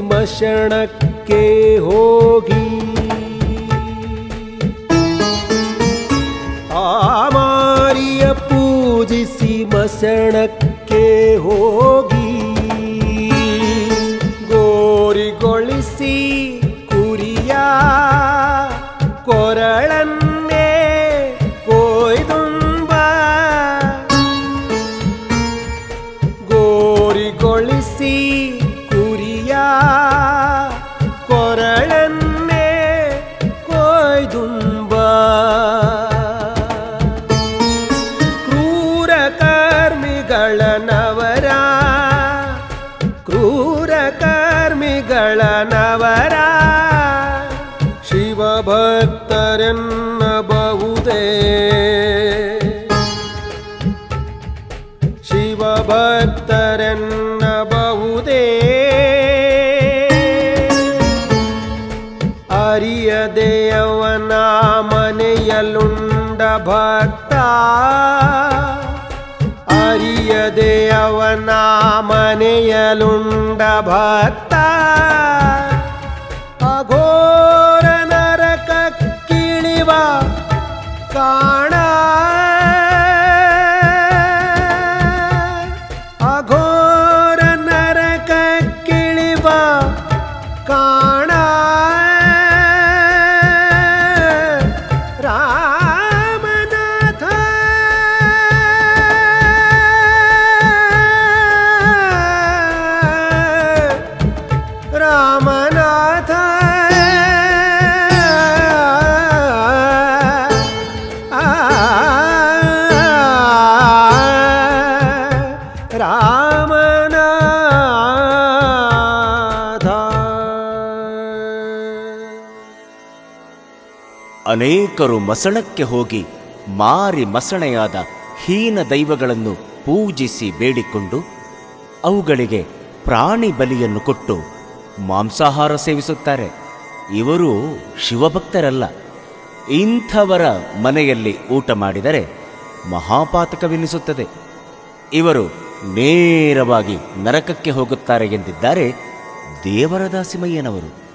ಮಶಣಕ್ಕೆ ಹೋಗಿ. ಆಮಾರಿಯ ಮಾರಿಯ ಪೂಜಿಸಿ ಮಸಣಕ್ಕೆ ಹೋಗಿ. ಗೋರಿಗೊಳಿಸಿ ಕುರಿಯ ಕೊರಳನ್ನೇ ಕೊಯ್ದುಂಬ. ಗೋರಿಗೊಳಿಸಿ ಕೊರಳನ್ನೇ ಕೊಯ್ದುಂಬ. ಕ್ರೂರ ಕರ್ಮಿಗಳ ನವರ ಕ್ರೂರ ಕರ್ಮಿಗಳ ನವರ ಶಿವಭಕ್ತರೆನ್ನಬಹುದೇ. ಶಿವಭಕ್ತರೆನ್ನಬಹುದೇ ಅರಿಯದೆ ಅವನ ಮನೆಯಲುಂಡ ಭಕ್ತ ಅರಿಯದೆ ಅವನ ಮನೆಯಲುಂಡ ಭಕ್ತ ಅಘೋರ ನರಕ ಕಿಳಿವ ಕಾಣ ಅಘೋರ ನರಕ ಕಿಳಿವ ಕಾಣ ಅನೇಕರು ಮಸಣಕ್ಕೆ ಹೋಗಿ ಮಾರಿ ಮಸಣೆಯಾದ ಹೀನ ದೈವಗಳನ್ನು ಪೂಜಿಸಿ ಬೇಡಿಕೊಂಡು ಅವುಗಳಿಗೆ ಪ್ರಾಣಿ ಬಲಿಯನ್ನು ಕೊಟ್ಟು ಮಾಂಸಾಹಾರ ಸೇವಿಸುತ್ತಾರೆ. ಇವರು ಶಿವಭಕ್ತರಲ್ಲ. ಇಂಥವರ ಮನೆಯಲ್ಲಿ ಊಟ ಮಾಡಿದರೆ ಮಹಾಪಾತಕವೆನಿಸುತ್ತದೆ. ಇವರು ನೇರವಾಗಿ ನರಕಕ್ಕೆ ಹೋಗುತ್ತಾರೆ ಎಂದಿದ್ದಾರೆ ದೇವರ ದಾಸಿಮಯ್ಯನವರು